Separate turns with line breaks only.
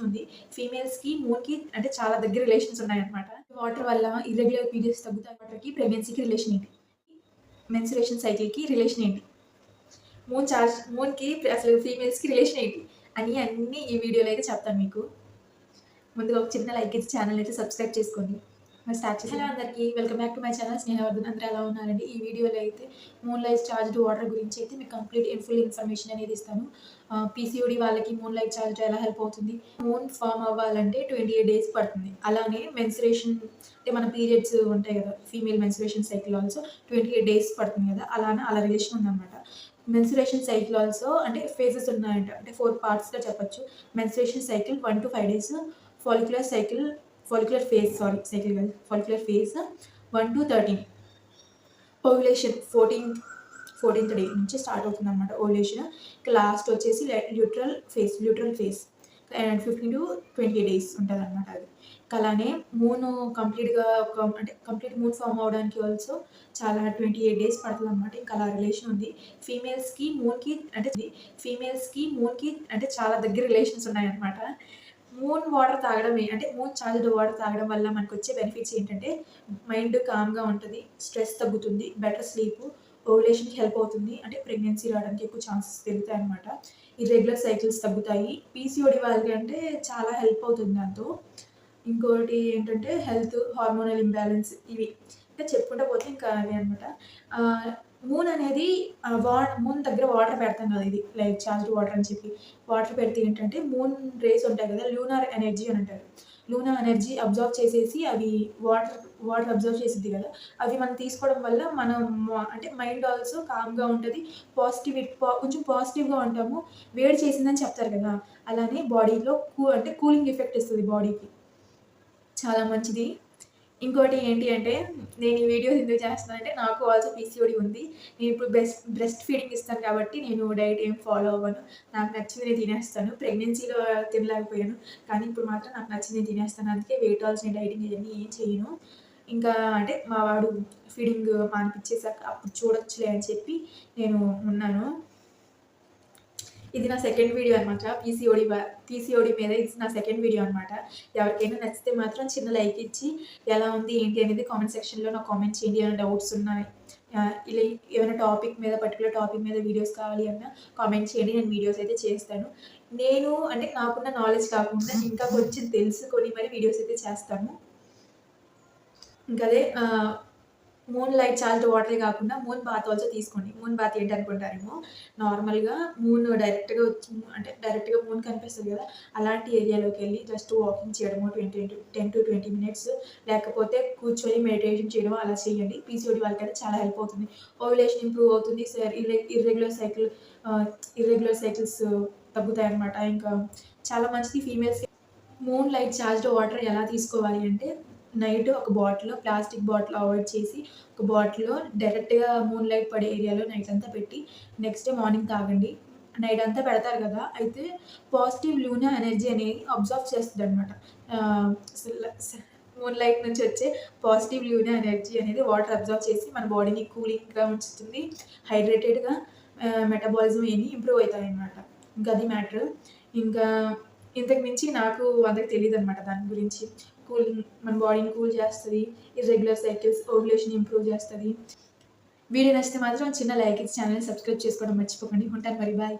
Relation ఉంది ఫీమేల్స్కి మూన్కి అంటే చాలా దగ్గర రిలేషన్స్ ఉన్నాయన్నమాట. వాటర్ వల్ల ఇర్రెగ్యులర్ పీరియడ్స్ తగ్గుతాయి. వాటర్కి ప్రెగ్నెన్సీకి రిలేషన్ ఏంటి? మెన్సురేషన్ సైకిల్కి రిలేషన్ ఏంటి? మూన్ చార్జ్ మూన్కి అసలు ఫీమేల్స్కి రిలేషన్ ఏంటి? అని అన్నీ ఈ వీడియోలో అయితే చెప్తాను మీకు. ముందుగా ఒక చిన్న లైక్ ఇచ్చి ఛానల్ అయితే సబ్స్క్రైబ్ చేసుకోండి. స్టార్ట్ హలో అందరికీ welcome back to my channel Snehavardhan అందరూ ఎలా ఉన్నారండి? ఈ వీడియోలో అయితే మూన్ లైట్ ఛార్జ్డ్ వాటర్ గురించి అయితే మీకు కంప్లీట్ ఫుల్ ఇన్ఫర్మేషన్ అనేది ఇస్తాను. పీసీఓడి వాళ్ళకి మూన్ లైట్ చార్జ్ ఎలా హెల్ప్ అవుతుంది? మూన్ ఫామ్ అవ్వాలంటే ట్వంటీ ఎయిట్ డేస్ పడుతుంది. అలానే మెన్సురేషన్ అంటే మన పీరియడ్స్ ఉంటాయి కదా female menstruation cycle also twenty eight days పడుతుంది కదా అలానే అలా రిలేషన్ ఉందన్నమాట. మెన్సురేషన్ సైకిల్ ఆల్సో అంటే ఫేజెస్ ఉన్నాయంట అంటే ఫోర్ పార్ట్స్గా చెప్పొచ్చు. Menstruation cycle one to five days follicular cycle follicular phase sorry cycle కాదు follicular phase one to thirteen ovulation fourteen fourteenth day నుంచి స్టార్ట్ అవుతుంది అనమాట ఓవ్యులేషన్ ఇక లాస్ట్ వచ్చేసి luteal phase luteal phase and fifteen to twenty days ఉంటుంది అనమాట అది. ఇంకా అలానే మూన్ కంప్లీట్గా ఒక అంటే కంప్లీట్ మూన్ ఫామ్ అవడానికి ఆల్సో చాలా ట్వంటీ ఎయిట్ డేస్ పడుతుంది అనమాట ఇంకా అలా రిలేషన్ ఉంది. ఫీమేల్స్కి మూన్కి అంటే ఫీమేల్స్కి మూన్కి అంటే చాలా దగ్గర రిలేషన్స్ ఉన్నాయన్నమాట. మూన్ వాటర్ తాగడమే అంటే మూన్ చార్జ్డ్ వాటర్ తాగడం వల్ల మనకు వచ్చే బెనిఫిట్స్ ఏంటంటే మైండ్ కామ్గా ఉంటుంది స్ట్రెస్ తగ్గుతుంది బెటర్ స్లీప్ ఓవులేషన్కి హెల్ప్ అవుతుంది అంటే ప్రెగ్నెన్సీ రావడానికి ఎక్కువ ఛాన్సెస్ పెరుగుతాయి అనమాట ఇర్రెగ్యులర్ సైకిల్స్ తగ్గుతాయి పీసీఓడి వాళ్ళకి అంటే చాలా హెల్ప్ అవుతుంది దాంతో. ఇంకోటి ఏంటంటే హెల్త్ హార్మోనల్ ఇంబ్యాలెన్స్ ఇవి. ఇంకా చెప్పుకుంటూ పోతే ఇంకా అవి అనమాట మూన్ అనేది వా మూన్ దగ్గర వాటర్ పెడతాం కదా ఇది. లైక్ చార్జ్డ్ వాటర్ అని చెప్పి. వాటర్ పెడితే ఏంటంటే మూన్ రేస్ ఉంటాయి కదా లూనార్ ఎనర్జీ అని అంటారు. లూనా ఎనర్జీ అబ్జర్వ్ చేసేసి అవి వాటర్ వాటర్ అబ్జర్వ్ చేసిద్ది కదా. అవి మనం తీసుకోవడం వల్ల మనం అంటే మైండ్ ఆల్సో కామ్గా ఉంటుంది. పాజిటివ్ కొంచెం పాజిటివ్గా ఉంటాము. వేడి చేసిందని చెప్తారు కదా. అలానే బాడీలో కూ అంటే కూలింగ్ ఎఫెక్ట్ ఇస్తుంది బాడీకి చాలా మంచిది. ఇంకోటి ఏంటి అంటే నేను ఈ వీడియోస్ ఎందుకు చేస్తున్నాను అంటే నాకు ఆల్సో పీసీఓడి ఉంది. నేను ఇప్పుడు బెస్ట్ బ్రెస్ట్ ఫీడింగ్ ఇస్తాను కాబట్టి నేను డైట్ ఏం ఫాలో అవ్వను. నాకు నచ్చింది నేను తినేస్తాను. ప్రెగ్నెన్సీలో తినలేకపోయాను. కానీ ఇప్పుడు మాత్రం నాకు నచ్చింది తినేస్తాను. అందుకే వెయిట్ లాస్ నేను డైటింగ్ ఇవన్నీ ఏం చేయను. ఇంకా అంటే మా వాడు ఫీడింగ్ మానిపించేసాక అప్పుడు చూడొచ్చులే అని చెప్పి నేను ఉన్నాను. ఇది నా సెకండ్ వీడియో అనమాట పీసీఓడి పీసీఓడి మీద ఇది నా సెకండ్ వీడియో అనమాట ఎవరికైనా నచ్చితే మాత్రం చిన్న లైక్ ఇచ్చి ఎలా ఉంది ఏంటి అనేది కామెంట్ సెక్షన్లో నాకు కామెంట్ చేయండి. ఏమైనా డౌట్స్ ఉన్నాయి ఇలా ఏమైనా టాపిక్ మీద పర్టికులర్ టాపిక్ మీద వీడియోస్ కావాలి అన్నా కామెంట్ చేయండి. నేను వీడియోస్ అయితే చేస్తాను. నేను అంటే నాకున్న నాలెడ్జ్ కాకుండా ఇంకా కొంచెం తెలుసుకొని మరి వీడియోస్ అయితే చేస్తాను. ఇంకా అదే మూన్ లైట్ చార్జ్డ్ వాటరే కాకుండా మూన్ బాత్ ఆల్సో తీసుకోండి. మూన్ బాత్ ఏంటి అనుకుంటారేమో నార్మల్గా మూన్ డైరెక్ట్గా అంటే డైరెక్ట్గా మూన్ కనిపిస్తుంది కదా అలాంటి ఏరియాలోకి వెళ్ళి జస్ట్ వాకింగ్ చేయడము twenty ten to twenty minutes లేకపోతే కూర్చొని మెడిటేషన్ చేయడం అలా చేయండి. పీసీఓడి వాళ్ళకైతే చాలా హెల్ప్ అవుతుంది. ఓవులేషన్ ఇంప్రూవ్ అవుతుంది. Sir irregular cycle irregular cycles తగ్గుతాయి అన్నమాట ఇంకా చాలా మంచిది females moon light charged water ఎలా తీసుకోవాలి అంటే నైట్ ఒక బాటిల్లో ప్లాస్టిక్ బాటిల్ అవాయిడ్ చేసి ఒక బాటిల్లో డైరెక్ట్గా మూన్ లైట్ పడే ఏరియాలో నైట్ అంతా పెట్టి నెక్స్ట్ డే మార్నింగ్ తాగండి. నైట్ అంతా పెడతారు కదా అయితే పాజిటివ్ లూనా ఎనర్జీ అనేది అబ్జర్వ్ చేస్తుంది అనమాట మూన్ లైట్ నుంచి వచ్చే పాజిటివ్ లూనా ఎనర్జీ అనేది వాటర్ అబ్జర్వ్ చేసి మన బాడీని కూలింగ్గా ఉంచుతుంది. హైడ్రేటెడ్గా మెటబాలిజం ఇవన్నీ ఇంప్రూవ్ అవుతాయి అనమాట ఇంకా అది మ్యాటర్. ఇంకా ఇంతకు మించి నాకు అందరికి తెలియదు అనమాట దాని గురించి. కూలింగ్ మన బాడీని కూల్ చేస్తుంది ఇర్రెగ్యులర్ సైకిల్స్ ఓవ్యులేషన్ ఇంప్రూవ్ చేస్తుంది. వీడియో నచ్చితే మాత్రం చిన్న లైక్ ఇచ్చి ఛానల్ని సబ్స్క్రైబ్ చేసుకోవడం మర్చిపోకండి. ఉంటాను మరి బాయ్